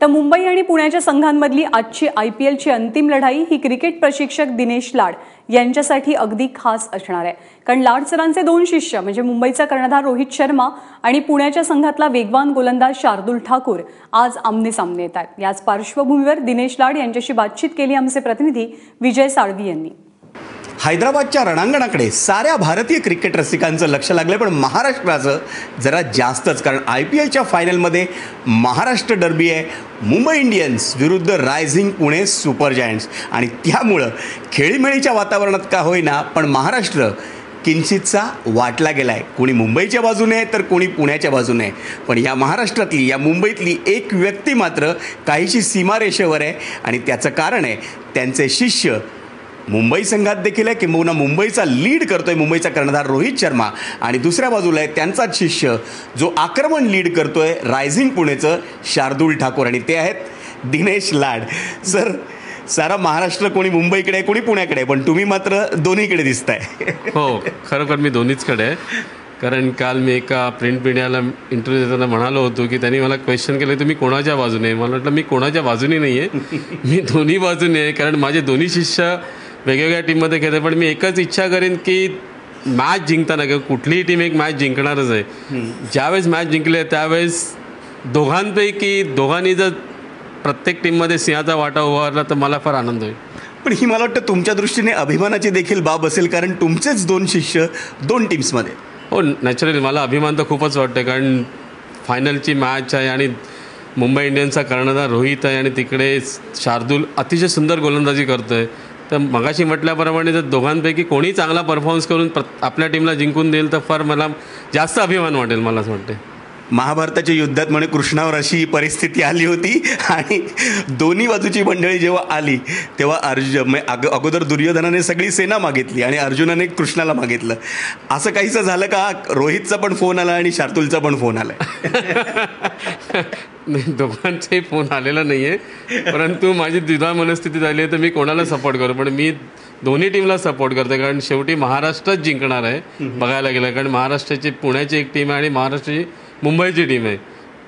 तर मुंबई आणि पुण्याच्या संघांमधली आजची आय पी एलची अंतिम लढाई ही क्रिकेट प्रशिक्षक दिनेश लाड यांच्यासाठी अगदी खास असणार आहे. कारण लाड सरांचे दोन शिष्य म्हणजे मुंबईचा कर्णधार रोहित शर्मा आणि पुण्याच्या संघातला वेगवान गोलंदाज शार्दुल ठाकूर आज आमने सामने येत आहेत. याच पार्श्वभूमीवर दिनेश लाड यांच्याशी बातचीत केली आमचे प्रतिनिधी विजय साळवी यांनी. हैदराबादच्या रणांगणाकडे साऱ्या भारतीय क्रिकेट रसिकांचं लक्ष लागलं पण महाराष्ट्राचं जरा जास्तच. कारण आय पी एलच्या फायनलमध्ये महाराष्ट्र डर्बी आहे. मुंबई इंडियन्स विरुद्ध रायझिंग पुणे सुपर जायंट्स. आणि त्यामुळं खेळीमेळीच्या वातावरणात का होईना पण महाराष्ट्र किंचितचा वाटला गेला आहे कोणी मुंबईच्या बाजूने तर कोणी पुण्याच्या बाजूने पण या महाराष्ट्रातली या मुंबईतली एक व्यक्ती मात्र काहीशी सीमारेषेवर आहे. आणि त्याचं कारण आहे त्यांचे शिष्य मुंबई संघात देखील आहे. किंबहुना मुंबईचा लीड करतोय मुंबईचा कर्णधार रोहित शर्मा. आणि दुसऱ्या बाजूला आहे त्यांचाच शिष्य जो आक्रमण लीड करतोय रायझिंग पुणेचं शार्दूल ठाकूर. आणि ते आहेत दिनेश लाड. सर सारा महाराष्ट्र कोणी मुंबईकडे आहे कोणी पुण्याकडे आहे? पण तुम्ही मात्र दोन्हीकडे दिसताय. हो खरोखर मी दोन्हीचकडे आहे. कारण काल मी एका प्रिंट मीडियाला इंटरव्ह्यू देताना म्हणालो होतो की त्यांनी मला क्वेश्चन केलं तुम्ही कोणाच्या बाजूने मला वाटलं मी कोणाच्या बाजूने नाही आहे मी दोन्ही बाजूने आहे. कारण माझे दोन्ही शिष्य वेगवेगळ्या टीममध्ये खेळतात पण मी एकच इच्छा करेन की मॅच जिंकताना किंवा कुठलीही टीम एक मॅच जिंकणारच आहे. ज्यावेळेस मॅच जिंकले त्यावेळेस दोघांपैकी दोघांनी जर प्रत्येक टीममध्ये सिंहाचा वाटा उभारला तर मला फार आनंद होईल. पण ही मला वाटतं तुमच्या दृष्टीने अभिमानाची देखील बाब असेल कारण तुमचेच दोन शिष्य दोन टीम्समध्ये हो नॅचरली मला अभिमान तर खूपच वाटतं कारण फायनलची मॅच आहे आणि मुंबई इंडियन्सचा कर्णधार रोहित आहे आणि तिकडे शार्दूल अतिशय सुंदर गोलंदाजी करतो आहे तर मगाशी म्हटल्याप्रमाणे जर दोघांपैकी कोणी चांगला परफॉर्मन्स करून प्र आपल्या टीमला जिंकून देईल तर फार मला जास्त अभिमान वाटेल मला असं वाटते महाभारताच्या युद्धात म्हणे कृष्णावर अशी परिस्थिती आली होती आणि दोन्ही बाजूची मंडळी जेव्हा आली तेव्हा अर्जुन अग अगोदर दुर्योधनाने सगळी सेना मागितली आणि अर्जुनाने कृष्णाला मागितलं. असं काहीसं झालं का? रोहितचा पण फोन आला आणि शार्दूलचा पण फोन आला. नाही दोघांचाही फोन आलेला नाही आहे परंतु माझी द्विधा मनस्थिती झाली आहे तर मी कोणाला सपोर्ट करू? पण मी दोन्ही टीमला सपोर्ट करतो कारण शेवटी महाराष्ट्रच जिंकणार आहे बघायला गेलं. कारण महाराष्ट्राची पुण्याची एक टीम आहे आणि महाराष्ट्राची मुंबईची टीम आहे.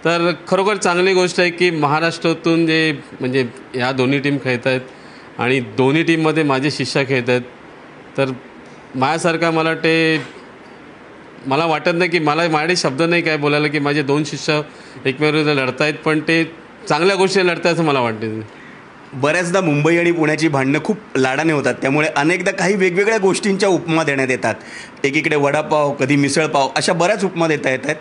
तर खरोखर चांगली गोष्ट आहे की महाराष्ट्रातून जे म्हणजे ह्या दोन्ही टीम खेळत आहेत आणि दोन्ही टीममध्ये माझे शिष्य खेळत आहेत. तर माझ्यासारखा मला वाटते मला वाटत नाही की मला माझे शब्द नाही काय बोलायला की माझे दोन शिष्य एकमेकांविरुद्ध लढत आहेत पण ते चांगल्या गोष्टी लढत असं मला वाटते. बऱ्याचदा मुंबई आणि पुण्याची भांडणं खूप लाडाने होतात. त्यामुळे अनेकदा काही वेगवेगळ्या गोष्टींच्या उपमा देण्यात येतात. एकीकडे वडापाव कधी मिसळपाव अशा बऱ्याच उपमा देता येत आहेत.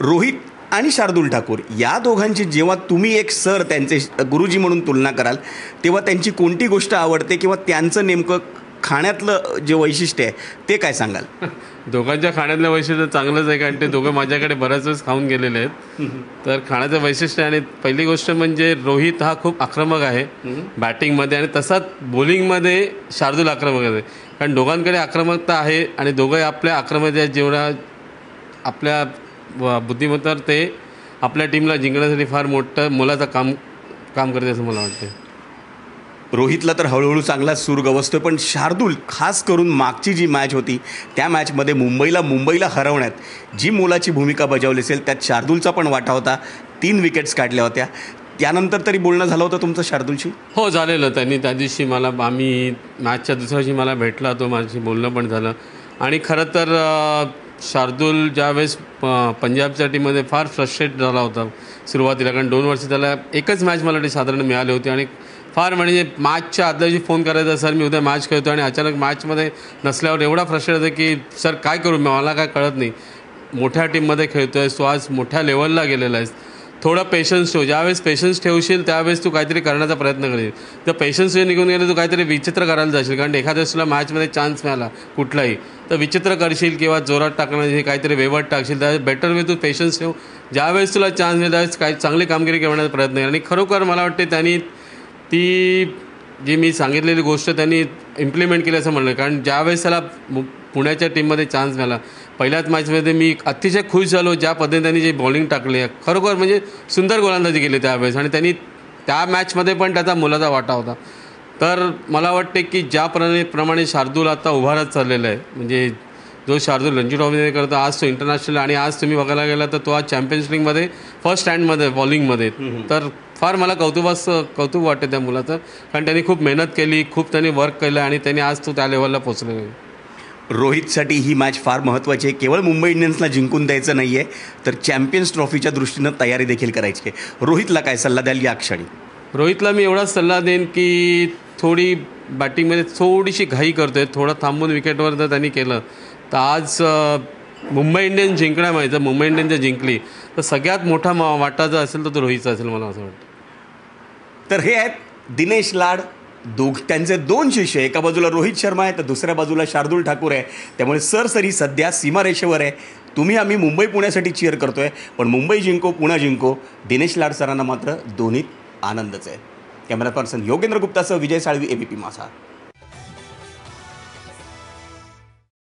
रोहित आणि शार्दूल ठाकूर या दोघांची जेव्हा तुम्ही एक सर त्यांचे गुरुजी म्हणून तुलना कराल तेव्हा त्यांची कोणती गोष्ट आवडते किंवा त्यांचं नेमकं खाण्यातलं जे वैशिष्ट्य आहे ते काय सांगाल? दोघांच्या खाण्यातलं वैशिष्ट्य चांगलंच आहे कारण ते दोघं माझ्याकडे बऱ्याच वेळेस खाऊन गेलेले आहेत. तर खाण्याचं वैशिष्ट्य आणि पहिली गोष्ट म्हणजे रोहित हा खूप आक्रमक आहे. बॅटिंगमध्ये आणि तसाच बॉलिंगमध्ये शार्दूल आक्रमक आहे. कारण दोघांकडे आक्रमकता आहे आणि दोघंही आपल्या आक्रमकतेच्या जेवढा आपल्या बुद्धिमत्तावर ते आपल्या टीमला जिंकण्यासाठी फार मोठं मोलाचं काम काम करते असं मला वाटतं रोहितला तर हळूहळू चांगला सूर गवसतोय पण शार्दूल खास करून मागची जी मॅच होती त्या मॅचमध्ये मुंबईला मुंबईला हरवण्यात जी मोलाची भूमिका बजावली असेल त्यात शार्दूलचा पण वाटा होता. तीन विकेट्स काढल्या होत्या. त्यानंतर तरी बोलणं झालं होतं तुमचं शार्दूलशी? हो झालेलं. त्यांनी त्या दिवशी मला आम्ही मॅचच्या दुसऱ्या दिवशी मला भेटला तो माझी बोलणं पण झालं. आणि खरं तर शार्दूल ज्यावेळेस पंजाबच्या टीममध्ये फार फ्रस्ट्रेट झाला होता सुरुवातीला. कारण दोन वर्ष त्याला एकच मॅच मला ते साधारण मिळाली होती आणि फार म्हणजे मॅचच्या आदल्या दिवशी फोन करायचा सर मी उद्या मॅच खेळतो आणि अचानक मॅचमध्ये नसल्यावर एवढा फ्रस्ट्रेट होतं की सर काय करू? मला काय कळत नाही. मोठ्या टीममध्ये खेळतो आहेस तो आज मोठ्या लेवलला गेलेला आहेस थोडं पेशन्स ठेव. ज्यावेळेस पेशन्स ठेवशील त्यावेळेस तू काहीतरी करण्याचा प्रयत्न करेल. तर पेशन्स निघून गेले तू काहीतरी विचित्र करायला जाशील. कारण एखाद्या तुला मॅचमध्ये चान्स मिळाला कुठलाही. तर विचित्र करशील किंवा जोरात टाकण्याची काहीतरी वेवट टाकशील त्यावेळेस बेटर वे तू पेशन्स ठेव. ज्यावेळेस तुला चान्स मिळेल त्यावेळेस काही चांगली कामगिरी करण्याचा प्रयत्न केला आणि खरोखर मला वाटते त्यांनी ती जी मी सांगितलेली गोष्ट त्यांनी इम्प्लिमेंट केली असं म्हणलं कारण ज्यावेळेस त्याला पुण्याच्या टीममध्ये चान्स मिळाला पहिल्याच मॅचमध्ये मी अतिशय खुश झालो ज्या पद्धतीने त्यांनी जे बॉलिंग टाकली खरोखर म्हणजे सुंदर गोलंदाजी केली त्यावेळेस. आणि त्यांनी त्या मॅचमध्ये पण त्याचा मुलाचा वाटा होता. तर मला वाटते की ज्याप्रमाणे प्रमाणे शार्दूल आता उभारत चाललेला आहे म्हणजे जो शार्दूल रणजी ट्रॉफीमध्ये करतो आज तो इंटरनॅशनल आणि आज तुम्ही बघायला गेला तर तो आज चॅम्पियन्स लीगमध्ये फर्स्ट स्टँडमध्ये बॉलिंगमध्ये तर फार मला कौतुकास कौतुक वाटते त्या मुलाचं. कारण त्यांनी खूप मेहनत केली खूप त्यांनी वर्क केलं आणि त्यांनी आज तो त्या लेवलला पोचलेला आहे. रोहितसाठी ही मॅच फार महत्त्वाची आहे. केवळ मुंबई इंडियन्सला जिंकून द्यायचं नाही आहे तर चॅम्पियन्स ट्रॉफीच्या दृष्टीनं तयारी देखील करायची आहे. रोहितला काय सल्ला द्याल या क्षणी? रोहितला मी एवढाच सल्ला देईन की थोडी बॅटिंगमध्ये थोडीशी घाई करतोय. थोडं थांबून विकेटवर जर त्यांनी केलं तर आज मुंबई इंडियन्स जिंकण्यामागे जर मुंबई इंडियन्स जर जिंकली तर सगळ्यात मोठा वाटा जर असेल तर तो रोहितचा असेल मला असं वाटतं. तर हे आहेत दिनेश लाड. दोघ त्यांचे दोन शिष्य एका बाजूला रोहित शर्मा आहे तर दुसऱ्या बाजूला शार्दूल ठाकूर आहे. त्यामुळे सरसरी सध्या सीमारेषेवर आहे. तुम्ही आम्ही मुंबई पुण्यासाठी चिअर आहे पण मुंबई जिंको पुणे जिंको दिनेश लाड सरांना मात्र दोन्हीत आनंदच आहे. कॅमेरा पर्सन योगेंद्र गुप्तासह विजय साळवी एबीपी मासा